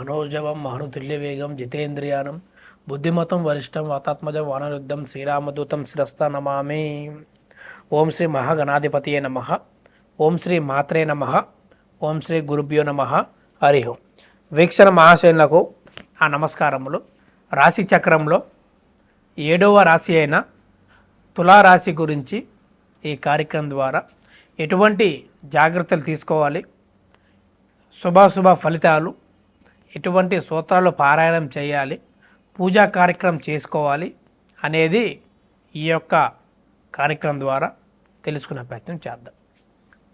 మనోజవం మహనుతుల్యవేగం జితేంద్రియానం బుద్ధిమతం వరిష్టం వాతాత్మజం వానరుద్ధం శ్రీరామదూతం శిరస్థ నమామి. ఓం శ్రీ మహాగణాధిపతియే నమ. ఓం శ్రీ మాత్రే నమ. ఓం శ్రీ గురుభ్యో నమ. హరి ఓం. వీక్షణ మహాశయులకు ఆ నమస్కారములు. రాశి చక్రంలో ఏడవ రాశి అయిన తులారాశి గురించి ఈ కార్యక్రమం ద్వారా ఎటువంటి జాగ్రత్తలు తీసుకోవాలి? శుభాశుభ ఫలితాలు ఎటువంటి సూత్రాలు పారాయణం చేయాలి పూజా కార్యక్రమం చేసుకోవాలి అనేది ఈ యొక్క కార్యక్రమం ద్వారా తెలుసుకునే ప్రయత్నం చేద్దాం.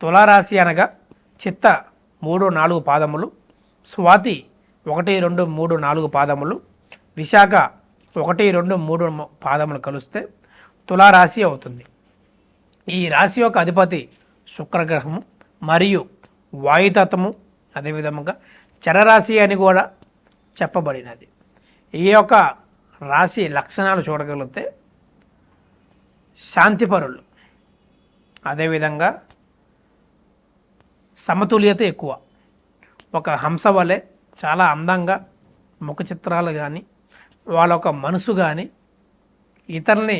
తులారాశి అనగా చిత్త మూడు నాలుగు పాదములు స్వాతి ఒకటి రెండు మూడు నాలుగు పాదములు విశాఖ ఒకటి రెండు మూడు పాదములు కలిస్తే తులారాశి అవుతుంది. ఈ రాశి యొక్క అధిపతి శుక్రగ్రహము మరియు వాయుతత్వము అదేవిధముగా చరరాశి అని కూడా చెప్పబడినది. ఈ యొక్క రాశి లక్షణాలు చూడగలిగితే శాంతిపరులు. అదేవిధంగా సమతుల్యత ఎక్కువ. ఒక హంస వలె చాలా అందంగా ముఖ చిత్రాలు కానీ వాళ్ళ ఒక మనసు కానీ ఇతరుల్ని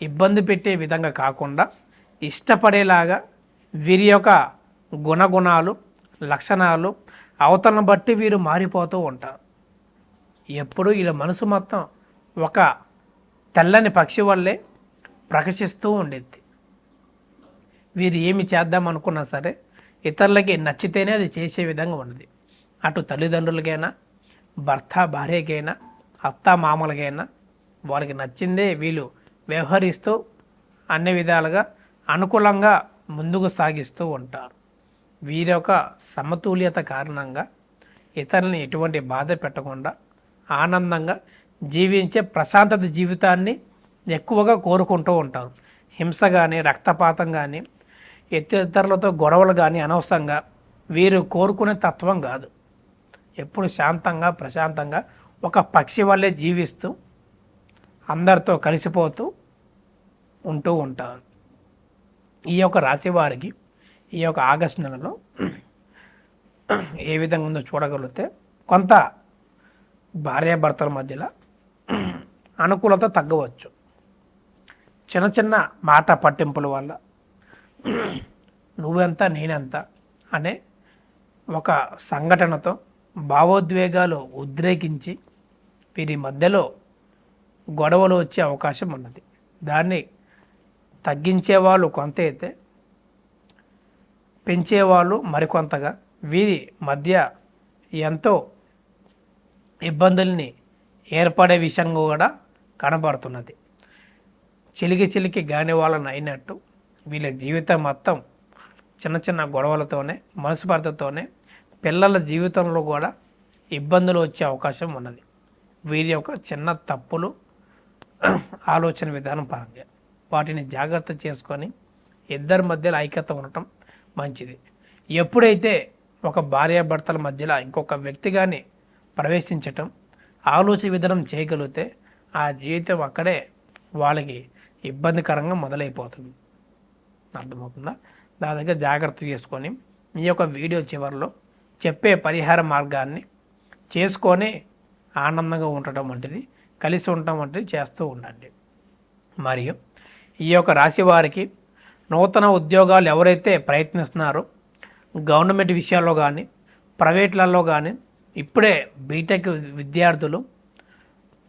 ఇబ్బంది పెట్టే విధంగా కాకుండా ఇష్టపడేలాగా వీరి యొక్క గుణగుణాలు లక్షణాలు అవతలను బట్టి వీరు మారిపోతూ ఉంటారు. ఎప్పుడు వీళ్ళ మనసు మొత్తం ఒక తెల్లని పక్షి వల్లే ప్రకశిస్తూ ఉండేది వీరు ఏమి చేద్దాం అనుకున్నా సరే ఇతరులకి నచ్చితేనే అది చేసే విధంగా ఉన్నది. అటు తల్లిదండ్రులకైనా భర్త భార్యకైనా అత్త మామలకైనా వాళ్ళకి నచ్చిందే వీళ్ళు వ్యవహరిస్తూ అన్ని విధాలుగా అనుకూలంగా ముందుకు సాగిస్తూ ఉంటారు. వీరి యొక్క సమతుల్యత కారణంగా ఇతరులని ఎటువంటి బాధ పెట్టకుండా ఆనందంగా జీవించే ప్రశాంతత జీవితాన్ని ఎక్కువగా కోరుకుంటూ ఉంటారు. హింస కానీ రక్తపాతం కానీ ఇతరులతో గొడవలు కానీ అనవసరంగా వీరు కోరుకునే తత్వం కాదు. ఎప్పుడు శాంతంగా ప్రశాంతంగా ఒక పక్షి వల్లే జీవిస్తూ అందరితో కలిసిపోతూ ఉంటూ ఉంటారు. ఈ యొక్క రాశి వారికి ఈ యొక్క ఆగస్టు నెలలో ఏ విధంగా ఉందో చూడగలిగితే కొంత భార్యాభర్తల మధ్యలో అనుకూలత తగ్గవచ్చు. చిన్న చిన్న మాట పట్టింపుల వల్ల నువ్వెంత నేనెంత అనే ఒక సంఘటనతో భావోద్వేగాలు ఉద్రేకించి వీరి మధ్యలో గొడవలు వచ్చే అవకాశం ఉన్నది. దాన్ని తగ్గించే వాళ్ళు కొంత అయితే పెంచేవాళ్ళు మరికొంతగా. వీరి మధ్య ఎంతో ఇబ్బందుల్ని ఏర్పడే విషయం కూడా కనబడుతున్నది. చిలికి చిలికి గాని వాళ్ళని అయినట్టు వీళ్ళ జీవితం మొత్తం చిన్న చిన్న గొడవలతోనే మనస్పర్ధతోనే పిల్లల జీవితంలో కూడా ఇబ్బందులు వచ్చే అవకాశం ఉన్నది. వీరి యొక్క చిన్న తప్పులు ఆలోచన విధానం పరంగా వాటిని జాగ్రత్త చేసుకొని ఇద్దరి మధ్యలో ఐక్యత ఉండటం మంచిది. ఎప్పుడైతే ఒక భార్యాభర్తల మధ్యలో ఇంకొక వ్యక్తి కానీ ప్రవేశించటం ఆలోచన విధానం చేయగలిగితే ఆ జీవితం అక్కడే వాళ్ళకి ఇబ్బందికరంగా మొదలైపోతుంది. అర్థమవుతుందా? దాని దగ్గర జాగ్రత్త చేసుకొని మీ యొక్క వీడియో చివరిలో చెప్పే పరిహార మార్గాన్ని చేసుకొని ఆనందంగా ఉండటం వంటిది కలిసి ఉండటం వంటిది చేస్తూ ఉండండి. మరియు ఈ యొక్క రాశి వారికి నూతన ఉద్యోగాలు ఎవరైతే ప్రయత్నిస్తున్నారో గవర్నమెంట్ విషయాల్లో కానీ ప్రైవేట్లలో కానీ ఇప్పుడే బీటెక్ విద్యార్థులు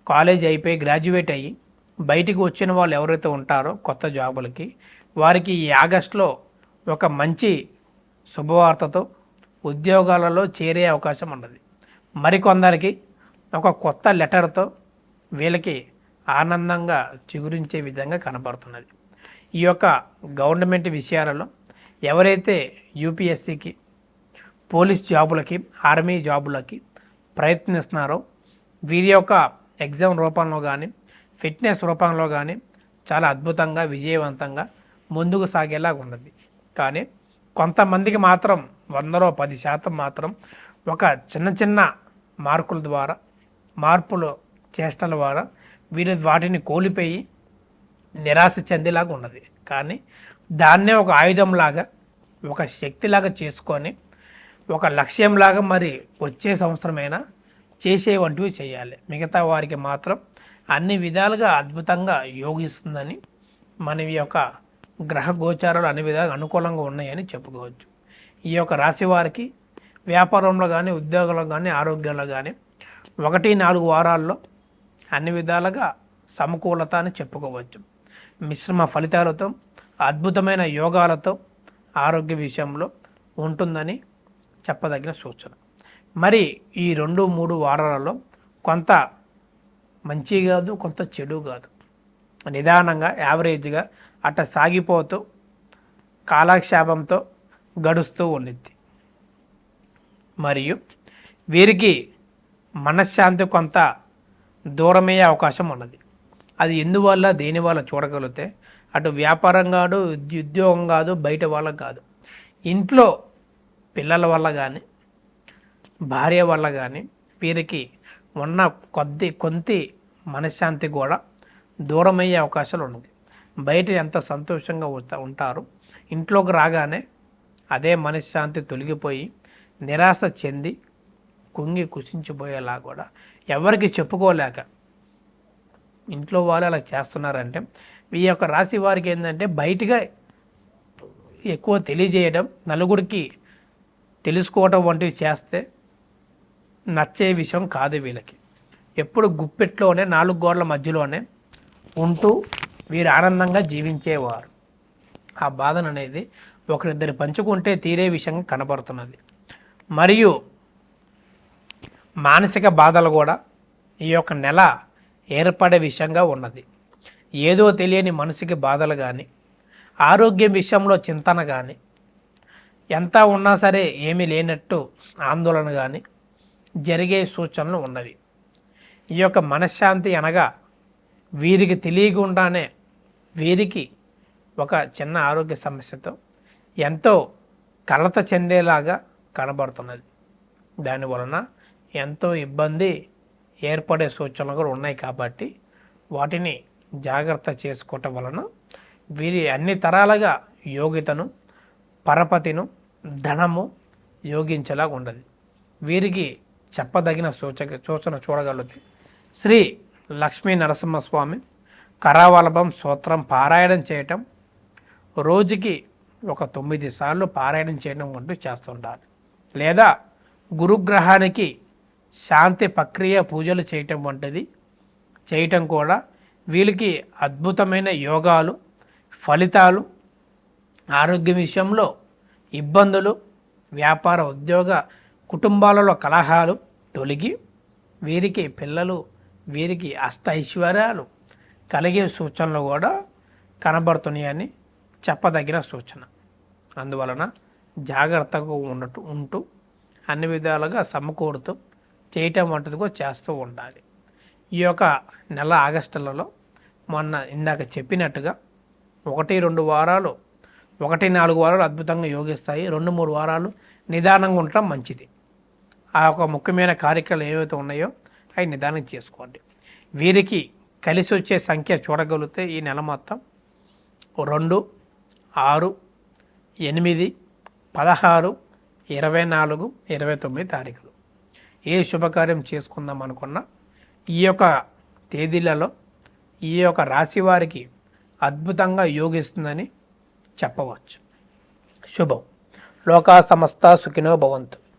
కాలేజ్ అయిపోయి గ్రాడ్యుయేట్ అయ్యి బయటికి వచ్చిన వాళ్ళు ఎవరైతే ఉంటారో కొత్త జాబులకి వారికి ఈ ఆగస్టులో ఒక మంచి శుభవార్తతో ఉద్యోగాలలో చేరే అవకాశం ఉన్నది. మరికొందరికి ఒక కొత్త లెటర్తో వీళ్ళకి ఆనందంగా చిగురించే విధంగా కనబడుతున్నది. ఈ యొక్క గవర్నమెంట్ విషయాలలో ఎవరైతే యూపీఎస్సికి పోలీస్ జాబులకి ఆర్మీ జాబులకి ప్రయత్నిస్తున్నారో వీరి యొక్క ఎగ్జామ్ రూపంలో కానీ ఫిట్నెస్ రూపంలో కానీ చాలా అద్భుతంగా విజయవంతంగా ముందుకు సాగేలాగా ఉన్నది. కానీ కొంతమందికి మాత్రం వందలో పది శాతం మాత్రం ఒక చిన్న చిన్న మార్కుల ద్వారా మార్పులు చేష్టల ద్వారా వీరి వాటిని కోల్పోయి నిరాశ చెందేలాగా ఉన్నది. కానీ దాన్నే ఒక ఆయుధంలాగా ఒక శక్తిలాగా చేసుకొని ఒక లక్ష్యంలాగా మరి వచ్చే సంవత్సరమైనా చేసే వంటివి చేయాలి. మిగతా వారికి మాత్రం అన్ని విధాలుగా అద్భుతంగా యోగిస్తుందని మన యొక్క గ్రహ గోచారాలు అన్ని విధాలుగా అనుకూలంగా ఉన్నాయని చెప్పుకోవచ్చు. ఈ యొక్క రాశి వారికి వ్యాపారంలో కానీ ఉద్యోగంలో కానీ ఆరోగ్యంలో కానీ ఒకటి నాలుగు వారాల్లో అన్ని విధాలుగా సమకూలత అని చెప్పుకోవచ్చు. మిశ్రమ ఫలితాలతో అద్భుతమైన యోగాలతో ఆరోగ్య విషయంలో ఉంటుందని చెప్పదగిన సూచన. మరి ఈ రెండు మూడు వారాలలో కొంత మంచి కాదు కొంత చెడు కాదు. నిదానంగా యావరేజ్గా అట్ట సాగిపోతూ కాలక్షేపంతో గడుస్తూ ఉండిద్ది. మరియు వీరికి మనశ్శాంతి కొంత దూరమయ్యే అవకాశం ఉన్నది. అది ఎందువల్ల దేని వల్ల చూడగలిగితే అటు వ్యాపారం కాదు ఉద్యోగం కాదు బయట వాళ్ళకి కాదు. ఇంట్లో పిల్లల వల్ల కానీ భార్య వల్ల కానీ వీరికి ఉన్న కొద్ది కొంతి మనశ్శాంతి కూడా దూరమయ్యే అవకాశాలు ఉన్నాయి. బయట ఎంత సంతోషంగా ఉంటారు ఇంట్లోకి రాగానే అదే మనశ్శాంతి తొలగిపోయి నిరాశ చెంది కుంగి కుషించిపోయేలా కూడా ఎవరికి చెప్పుకోలేక ఇంట్లో వాళ్ళు అలా చేస్తున్నారంటే ఈ యొక్క రాశి వారికి ఏంటంటే బయటగా ఎక్కువ తెలియజేయడం నలుగురికి తెలుసుకోవటం వంటివి చేస్తే నచ్చే విషయం కాదు వీళ్ళకి. ఎప్పుడు గుప్పెట్లోనే నాలుగు గోడల మధ్యలోనే ఉంటూ వీరు ఆనందంగా జీవించేవారు. ఆ బాధను అనేది ఒకరిద్దరు పంచుకుంటే తీరే విషయంగా కనబడుతున్నది మరియు మానసిక బాధలు కూడా ఈ యొక్క నెల ఏర్పడే విషయంగా ఉన్నది. ఏదో తెలియని మనసుకి బాధలు కానీ ఆరోగ్యం విషయంలో చింతన కానీ ఎంత ఉన్నా సరే ఏమీ లేనట్టు ఆందోళన కానీ జరిగే సూచనలు ఉన్నవి. ఈ యొక్క మనశ్శాంతి అనగా వీరికి తెలియకుండానే వీరికి ఒక చిన్న ఆరోగ్య సమస్యతో ఎంతో కలత చెందేలాగా కనబడుతున్నది. దానివలన ఎంతో ఇబ్బంది ఏర్పడే సూచనలు కూడా ఉన్నాయి కాబట్టి వాటిని జాగ్రత్త చేసుకోవటం వలన వీరి అన్ని తరాలుగా యోగితను పరపతిను ధనము యోగించేలాగా ఉండదు. వీరికి చెప్పదగిన సూచక సూచన చూడగలిగితే శ్రీ లక్ష్మీ నరసింహస్వామి కరావలభం సూత్రం పారాయణం చేయటం రోజుకి ఒక తొమ్మిది సార్లు పారాయణం చేయడం వంటి చేస్తుండాలి లేదా గురుగ్రహానికి శాంతి ప్రక్రియ పూజలు చేయటం వంటిది. చేయటం కూడా వీళ్ళకి అద్భుతమైన యోగాలు ఫలితాలు ఆరోగ్య విషయంలో ఇబ్బందులు వ్యాపార ఉద్యోగ కుటుంబాలలో కలహాలు తొలగి వీరికి పిల్లలు వీరికి అష్ట ఐశ్వర్యాలు కలిగే సూచనలు కూడా కనబడుతున్నాయని చెప్పదగిన సూచన. అందువలన జాగ్రత్తగా ఉన్నట్టు ఉంటూ అన్ని విధాలుగా సమకూరుతూ చేయటం వంటిది కూడా చేస్తూ ఉండాలి. ఈ యొక్క నెల ఆగస్టులలో మొన్న ఇందాక చెప్పినట్టుగా ఒకటి రెండు వారాలు ఒకటి నాలుగు వారాలు అద్భుతంగా యోగిస్తాయి. రెండు మూడు వారాలు నిదానంగా ఉండటం మంచిది. ఆ యొక్క ముఖ్యమైన కార్యక్రమాలు ఏవైతే ఉన్నాయో అవి నిదానం చేసుకోండి. వీరికి కలిసి వచ్చే సంఖ్య చూడగలిగితే ఈ నెల మొత్తం రెండు ఆరు ఎనిమిది పదహారు ఇరవై నాలుగు ఇరవై తొమ్మిది తారీఖులు. ఏ శుభకార్యం చేసుకుందాం అనుకున్నా ఈ యొక్క తేదీలలో ఈ యొక్క రాశి వారికి అద్భుతంగా యోగిస్తుందని చెప్పవచ్చు. శుభం. లోకా సమస్త సుఖినో భవంతు.